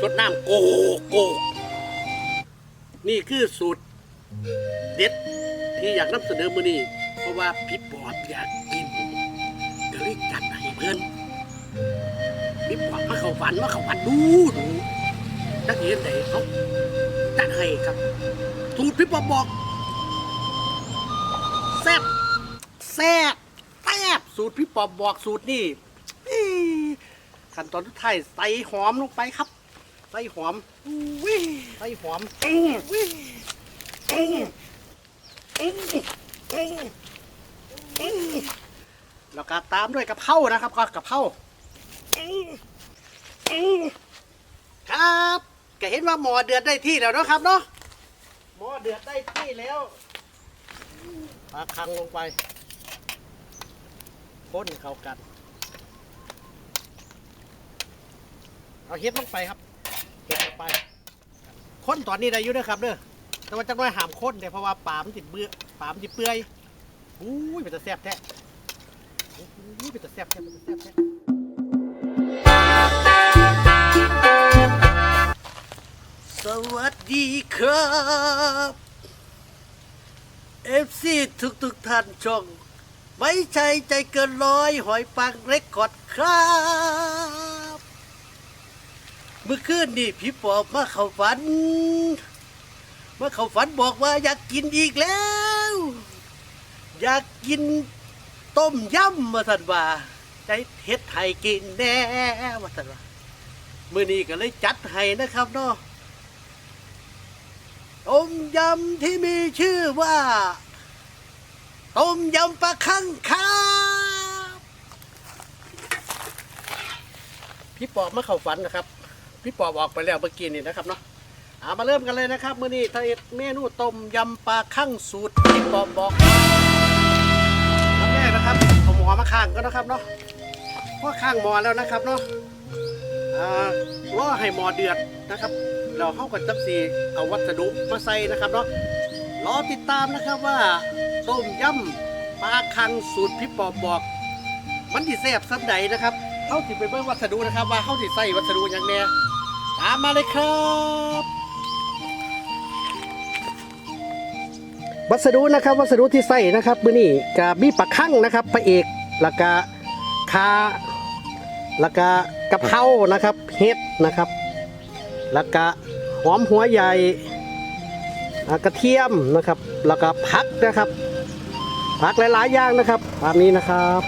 สดน้ำโกโกนี่คือสูตรเด็ดที่อยากนำเสนอมือนี้เพราะว่าพี่ปอบอยากกินก็เลยจัดให้เพื่อนพี่ปอบมาเขาฝันมาเขาฝันดูดูนักเรียนไหนเขาจัดให้ครับสูตรพี่ปอบบอกแซ่บแซ่บแซ่บสูตรพี่ปอบบอกสูตรนี่ขั้นตอนทุดท้ายใส่หอมลงไปครับ ส่หอมวิใส่หอมอื้อวิอื้ออื้ออื้ออื้อแล้วก็ตามด้วยกะเพรานะครับก็กะเพราครับก็เห็นว่าหมอเดือดได้ที่แล้วเนาะครับเนาะหมอเดือดได้ที่แล้วปลาคังลงไปค้นเข้ากัน เอาเฮ็ดลงไปครับ ไปค้นตอนนี้ได้อยู่เด้อครับเด้อแต่ว่าจังน้อยหามค้นเนี่ยเพราะว่าปลามันติดเบื่อปลามันติดเปื่อยอุ้ยเป็นตะแซ่บแท้อุ้ยเป็นตะแซ่บแท้เป็นตะแซ่บแท้สวัสดีครับเอฟซีทุกทุกท่านช่อง ไม่ใช่ใจเกินร้อย หอยปังเรคคอร์ดครับ เมื่อคืนนี่พี่ปอบมาเข้าฝันมาเข้าฝันบอกว่าอยากกินอีกแล้ว อยากกินต้มยำมาสันว่าใจเฮ็ดไทยกินแน่มาสันว่ามื่อนี้ก็เลยจัดให้นะครับเนาะต้มยำที่มีชื่อว่าต้มยำปลาคังครับพี่ปอบมาเข้าฝันนะครับ พี่ปอบออกไปแล้วเมื่อกี้นี่นะครับเนาะเอามาเริ่มกันเลยนะครับมื้อนี้ทยเมนูต้มยำปลาคั่งสูตรพี่ปอบบอกน้ำแรกนะครับเอาหมอมาข้างก็นะครับเนาะเพราะข้างหมอแล้วนะครับเนาะอ่ารอให้หมอเดือดนะครับเราเข้ากับจับสีเอาวัสดุมาใส่นะครับเนาะรอติดตามนะครับว่าต้มยำปลาคังสูตรพี่ปอบบอก มันที่แซ่บสันใดนะครับเขาสิไปเบิ่งวัสดุนะครับ ว่าเขาสิใส่วัสดุอย่างแน่ ตามมาเลยครับวัสดุนะครับวัสดุที่ใส่นะครับมือนี่กับมีปลาคั่งนะครับพระเอกแล้วก็คาแล้วก็กะเพรานะครับเห็ดนะครับแล้วก็หอมหัวใหญ่อ่ากระเทียมนะครับแล้วก็ผักนะครับผักหลายๆอย่างนะครับตามนี้นะครับ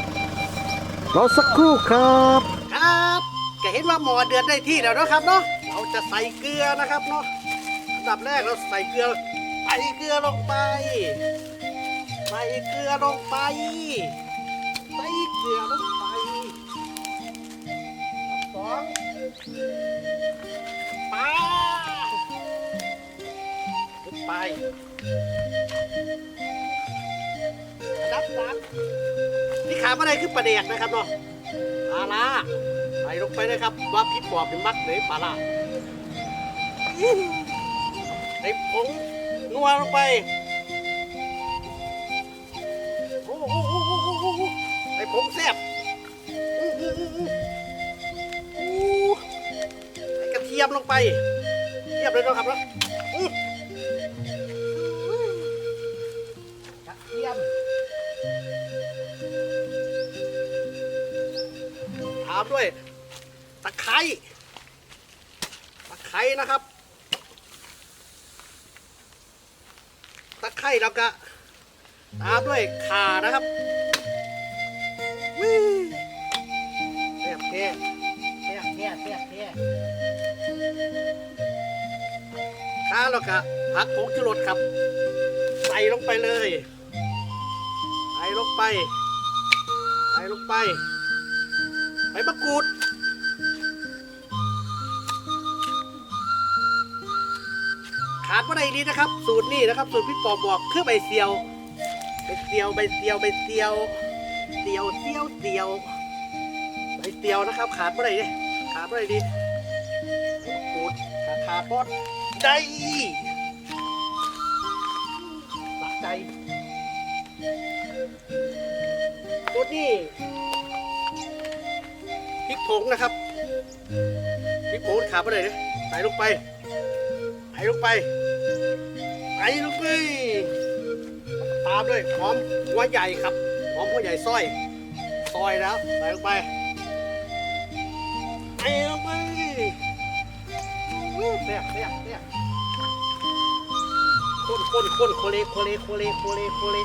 รอสักครู่ครับ ครับก็เห็นว่าหมอเดือดได้ที่แล้วเนาะครับเนาะเรา จะใส่เกลือนะครับเนาะอันดับแรกเราใส่เกลือใส่เกลือลงไป ใส่เกลือลงไปใส่เกลือลงไปสองปลาขึ้นไปอันดับสามที่ขาดอะไรคือปลาแดกนะครับเนาะปลาล่าใส่ลงไปนะครับว่าพี่ปอบเป็นมักเลยปลาล่า ใส่ผงนัวลงไปโอ้โหใส่ผงแซ่บอื้ออื้ออื้ออื้อใส่กระเทียมลงไปเทียบเลยเนาะครับเนาะอื้อกระเทียมตามด้วยตะไคร้ตะไคร้นะครับ ตะ ไคร้แล้วก็ตามด้วยขานะครับวิเทียบเทียบเทียบเทียบเทียบเทียบขาแล้วก็ผักผงชูรสครับ ใส่ลงไปเลยใส่ลงไปใส่ลงไปใบมะกรูดาดว่าใดนี้นะครับ สูตรนี้นะครับสูตรพี่ปอบอกคือใบเซียวใบเซียวใบเซียวใบเซียวเซียวเซียวเซียวใบเซียวนะครับ ขาดว่าใดนี่ขาดว่าใดดีใบมะกรูดขาดขาดบดได้สะใจสูตรนี้พริกผงนะครับพริกพี่ปูนขาไปเลยเนี่ยใส่ลงไปใส่ลงไป ใส่ลงไปตามด้วยหอมหัวใหญ่ครับหอมหัวใหญ่ซอย ซอยแล้วใส่ลงไปใส่ลงไปอู้แซ่บแซ่บแซ่บคนคนคนโคเลโคเลโคเลโคเลโคเล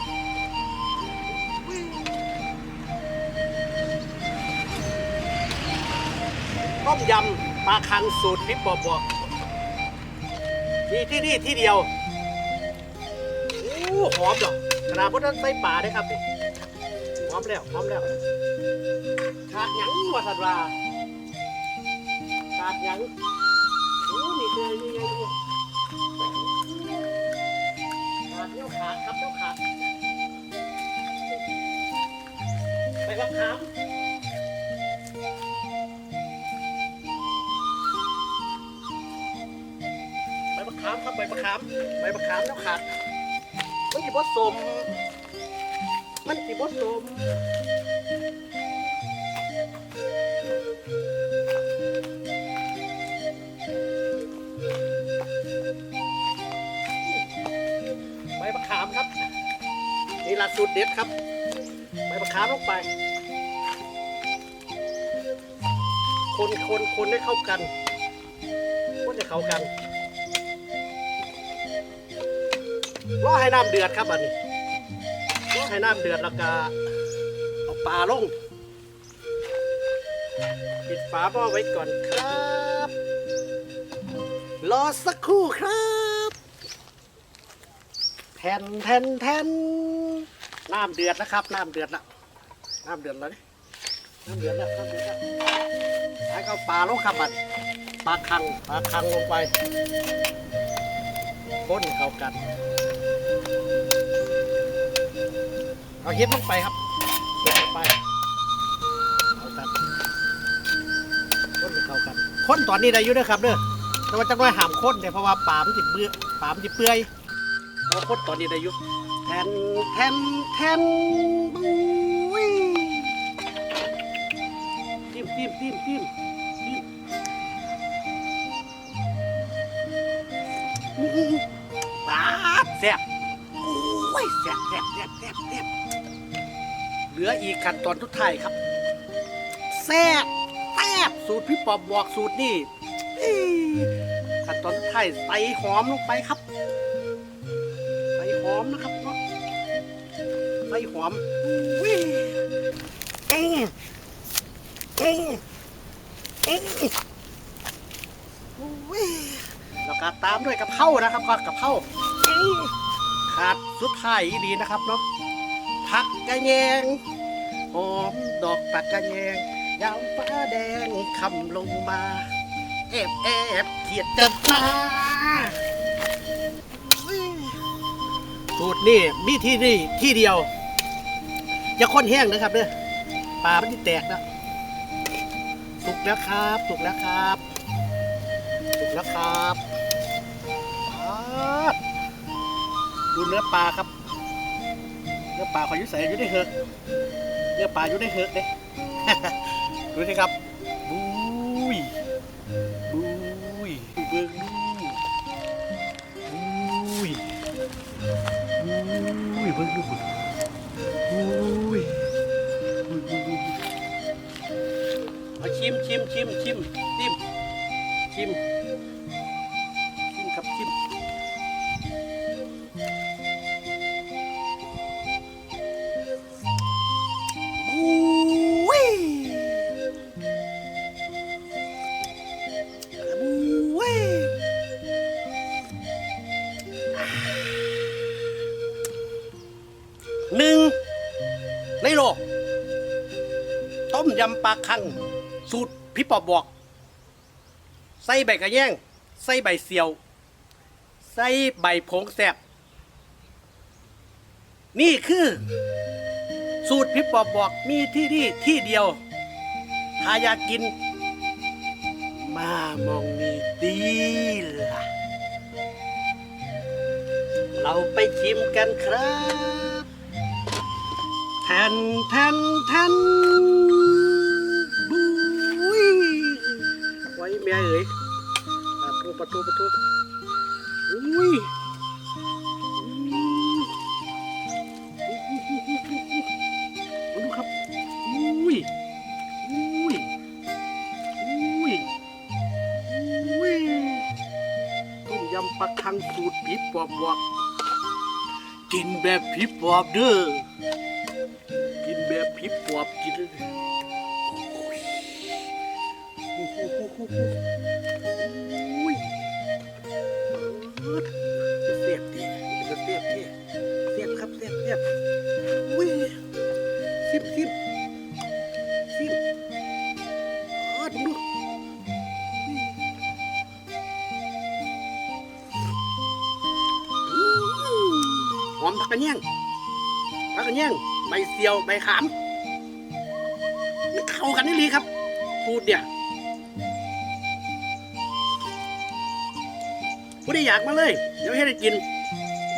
ต้มยำปลาคังสูตรพิบบอกบอกมีที่นี่ที่เดียว หอมดอกขนาดพวกนั้นใส่ป่าได้ครับนี่หอมแล้วหอมแล้วขาดหยังวะสัตว์ว่าขาดหยังโอ้นี่คือนี่ไงนี่ขาดเนี้ยขาดครับเนี้ยขาดไปกับขามใบมะขามครับใบมะขามใบมะขามเนี้ยขาด บสม มันสิบสมใบมะขามครับ นี่ละสูตรเด็ดครับ ใบมะขามลงไป คนคนคนให้เข้ากันคนให้เข้ากัน รอให้น้ำเดือดครับอันนี้รอให้น้ำเดือดแล้วก็เอาปลาลงปิดฝาหม้อไว้ก่อนครับ รอสักครู่ครับแทนแทนแทนน้ำเดือดนะครับ น้ำเดือดแล้วน้ำเดือดแล้วนี่น้ำเดือดแล้วน้ำเดือดแล้วให้เขาปลาลงครับบัดปลาคังปลาคังลงไปค้นเข้ากัน เอาเฮ็ดลงไปครับเฮ็ดลงไปเอากันค้นให้เข้ากันค้นตอนนี้ได้อยู่เด้อครับเด้อแต่ว่าจังไว้ห้ามค้นเนี่ยเพราะว่าปลามันจิเบื่อปลามันจิเปื่อยเราพดตอนนี้ได้อยุแทนแทนแทนบุ้ยจิ้มจิ้มจิ้มจิ้มจิ้มอื้ออื้อปาดแซ่บโอ้ ยแซ่บแซ่บแซ่บแซ่บแซ่บเหลืออีกขั้นตอนทุดท้ายครับแซ่บแซ่บสูตรพี่ปอบบอกสูตรนี่อี้ขั้นตอนทุดท้ายใส่หอมลงไปครับ ใส่หอมนะครับเนาะใส่หอมวิเอ๊ะเอ๊ะเอ๊ะวิแล้วก็ตามด้วยกับเข้านะครับก็กับเข้าวเอ๊ะขาด สุดท้ายอีดีนะครับเนาะผักกระแยงหอมดอกผักกระแยงยามฟ้าแดงคำลงมาแอบแอบเขียดจัดมาสูตรนี่มีที่นี่ที่เดียวจะข้นแห้งนะครับเด้อปลามันที่แตกนะสุกแล้วครับสุกแล้วครับสุกแล้วครับป๊า ดูเนื้อปลาครับ เนื้อปลาขอยุ่ใส่ยู่ในเหอกเนื้อปลายู่ในเหอกเด้ดูสิครับบุ้ยบุ้ยเบิ่งดูบุ้ยอุ้ยเบิ่งดูคุณอุ้ยอุ้ยมาชิมชิมชิมชิมชิมชิม ในโลก ต้มยำปลาคัง สูตรพี่ปอบบอก ใส่ใบกระแยงใส่ใบเสียว ใส่ใบผงแสบ นี่คือ สูตรพี่ปอบบอกมีที่นี่ที่เดียว ถ้าอยากกิน มามองนี่ดีล่ะ เราไปชิมกันครับ ทนแทนแทนบุ้ยไว้แม่เอ๋ยปะโทปะโทปะโทอุ้ยอืมมาดูครับอุ้ยอุ้ยอุ้ยอุ้ยต้มยำปลาคังสูตรผีปอบบอกกินแบบผีปอบเด้อ อบกินอุ้ยเสียบดีเสียบดีเสียบครับเสียบเสียบอุ้ยสิบสิบสิบอดดูอืมหอมผักกระเนียงผักกระเนียงใบเสียว ใบขามีครับ พูดเนี่ยผู้ที่อยากมาเลย เดี๋ยวให้ได้กิน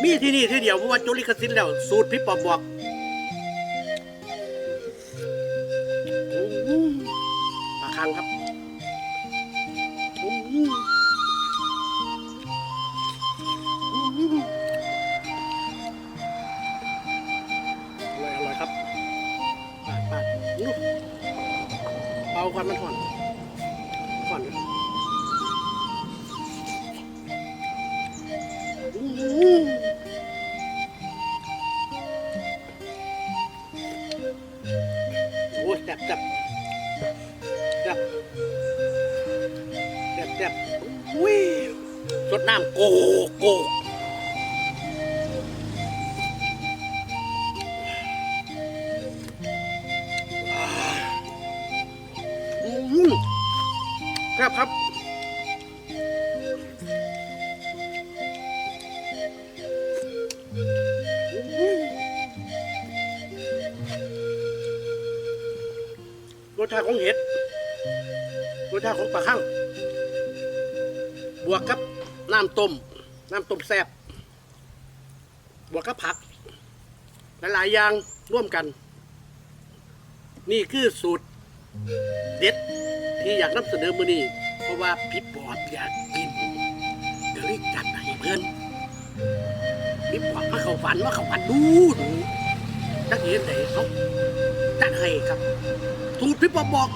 มีที่นี่ที่เดียวเพราะว่าจุลิกสินแล้ว สูตรพี่ปอบบอกปลาคังครับอร่อยอร่อยครับปาดปาดนู่นเป่าควันมันถอนถอนเลยอืมโอ้ยแซ่บแซ่บแซ่บแซ่บแซ่บอุ้ยสดน้ำโกโก รสชาติของปลาข้างบวกกับน้ำต้ม น้ำต้มแซ่บบวกกับผัก หลายๆอย่างร่วมกัน นี่คือสูตรเด็ดที่อยากนำเสนอมือนี้ เพราะว่าพี่ปอบอยากกินก็เลยจัดให้เพื่อนพี่ปอบมาเข้าฝันมาเข้าฝันดูดูจักเห็นไหนเขาจัดให้ครับสูตรพี่ปอบบอก